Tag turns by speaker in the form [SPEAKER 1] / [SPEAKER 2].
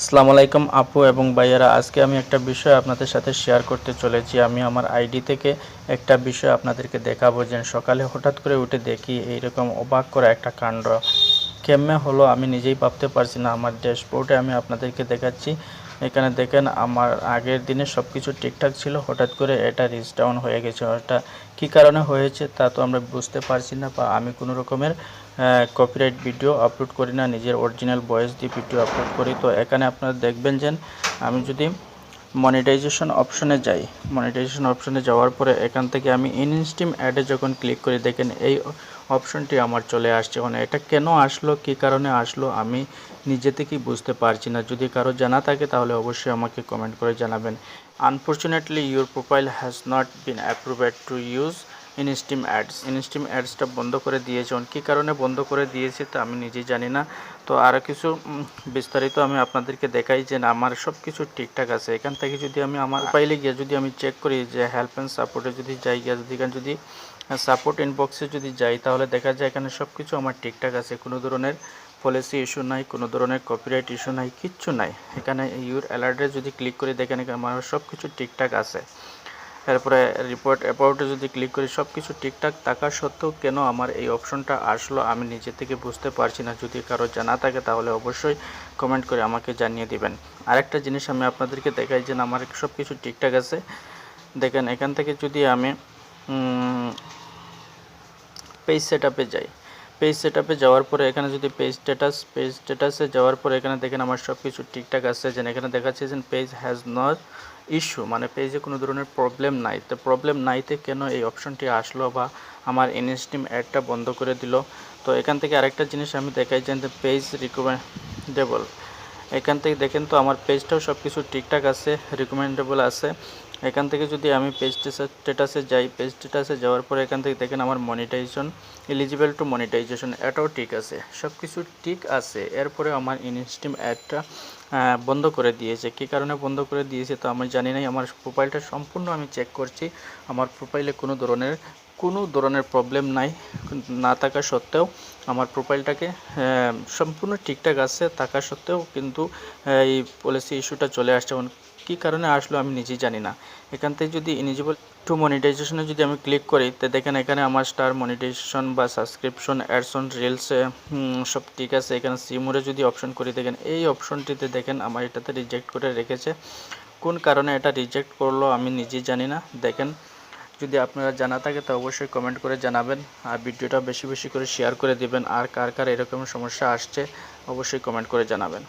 [SPEAKER 1] আসসালামু আলাইকুম আপু এবং ভাইয়ারা, আজকে আমি একটা বিষয় আপনাদের সাথে শেয়ার করতে চলেছি। আমি আমার আইডি থেকে একটা বিষয় আপনাদেরকে দেখাবো যে সকালে হঠাৎ করে উঠে দেখি এইরকম অবাক করা একটা কাণ্ড। কেমনে হলো আমি নিজেই ভাবতে পারছি না। আমার ড্যাশবোর্ডে আমি আপনাদেরকে দেখাচ্ছি। এখানে দেখেন আমার আগের দিনে সব কিছু ঠিকঠাক ছিল, হঠাৎ করে এটা রিচ ডাউন হয়ে গেছে। এটা কি কারণে হয়েছে তা তো আমরা বুঝতে পারছি না বা আমি কোনো রকমের কপিরাইট ভিডিও আপলোড করি না, নিজের অরিজিনাল ভয়েস দিয়ে ভিডিও আপলোড করি। তো এখানে আপনারা দেখবেন যে আমি যদি মনিটাইজেশন অপশনে যাই। মনিটাইজেশন অপশনে যাওয়ার পরে এখান থেকে আমি ইনস্টিম অ্যাডে যখন ক্লিক করি, দেখেন এই অপশনটি আমার চলে আসছে। মানে এটা কেন আসলো, কি কারণে আসলো, আমি নিজে থেকেই বুঝতে পারছি না। যদি কারও জানা থাকে, তাহলে অবশ্যই আমাকে কমেন্ট করে জানাবেন। Unfortunately your profile has not been approved to use instream ads instream অ্যাডসটা বন্ধ করে দিয়েছে। কী কারণে বন্ধ করে দিয়েছে তা আমি নিজেই জানি না। তো আরও কিছু বিস্তারিত আমি আপনাদেরকে দেখাই যে না, আমার সব কিছু ঠিকঠাক আছে। এখান থেকে যদি আমি আমার মোবাইলে গিয়ে যদি আমি চেক করি যে হেল্প অ্যান্ড সাপোর্টে যদি যাই গিয়ে যদি যদি সাপোর্ট ইনবক্সে যদি যাই তাহলে দেখা যায় এখানে সব কিছু আমার ঠিকঠাক আছে। কোনো ধরনের পলিসি ইস্যু নাই কোনো ধরনের কপিরাইট ইস্যু নাই কিচ্ছু নাই। এখানে ইউর অ্যালার্টে যদি ক্লিক করি দেখেন আমার সব কিছু ঠিকঠাক আছে। এরপরে রিপোর্ট অ্যাবাউটে যদি ক্লিক করি সব কিছু ঠিকঠাক থাকা সত্ত্বেও কেন আমার এই অপশনটা আসলো আমি নিজে থেকে বুঝতে পারছি না। যদি কারও জানা থাকে তাহলে অবশ্যই কমেন্ট করে আমাকে জানিয়ে দিবেন। আরেকটা জিনিস আমি আপনাদেরকে দেখাই, যে আমার সব কিছু ঠিকঠাক আছে। দেখেন, এখান থেকে যদি আমি পেজ সেট আপে যাই। পেজ সেট আপে যাওয়ার পরে এখানে যদি পেজ স্ট্যাটাস পেজ স্ট্যাটাসে যাওয়ার পরে এখানে দেখেন আমার সব কিছু ঠিকঠাক আছে। যেন এখানে দেখাচ্ছে যে পেজ হ্যাজ নট ইস্যু মানে পেজে কোনো ধরনের প্রবলেম নাই। তো প্রবলেম নাইতে কেন এই অপশনটি আসলো বা আমার ইনস্টিম অ্যাডটা বন্ধ করে দিল? তো এখান থেকে আরেকটা জিনিস আমি দেখাই, যে পেজ রিকমেন্ডেবল এখান থেকে দেখেন তো আমার পেজটাও সব কিছু ঠিকঠাক আছে রিকমেন্ডেবল আছে। এখান থেকে যদি আমি পেজ স্ট্যাটাসে যাই পেজ স্ট্যাটাসে যাওয়ার পরে এখান থেকে দেখেন আমার মনিটাইজেশন এলিজিবল টু মনিটাইজেশন এটাও ঠিক আছে। সব কিছু ঠিক আছে। এরপরে আমার ইনস্টিম অ্যাডটা বন্ধ করে দিয়েছে। কী কারণে বন্ধ করে দিয়েছে তো আমি জানি নাই। আমার প্রোফাইলটা সম্পূর্ণ আমি চেক করছি। আমার প্রোফাইলে কোনো ধরনের কোনো ধরনের প্রবলেম নাই, না থাকা সত্ত্বেও আমার প্রোফাইলটাকে সম্পূর্ণ ঠিকঠাক আছে, থাকা সত্ত্বেও কিন্তু এই পলিসি ইস্যুটা চলে আসছে। কী কারণে আসলো আমি নিজেই জানি না। এখান থেকে যদি ইনিজিবল টু মনিটাইজেশনে যদি আমি ক্লিক করি, তো দেখেন এখানে আমার স্টার মনিটাইজেশন বা সাবস্ক্রিপশন অ্যাডসন রিলসে সব ঠিক আছে। এখানে সিমুরে যদি অপশন করি, দেখেন এই অপশনটিতে দেখেন আমার এটাতে রিজেক্ট করে রেখেছে। কোন কারণে এটা রিজেক্ট করল আমি নিজেই জানি না। দেখেন, যদি আপনারা জানা থাকে তো অবশ্যই কমেন্ট করে জানাবেন আর ভিডিওটা বেশি বেশি করে শেয়ার করে দিবেন। আর কার কার এরকম সমস্যা আসছে, অবশ্যই কমেন্ট করে জানাবেন।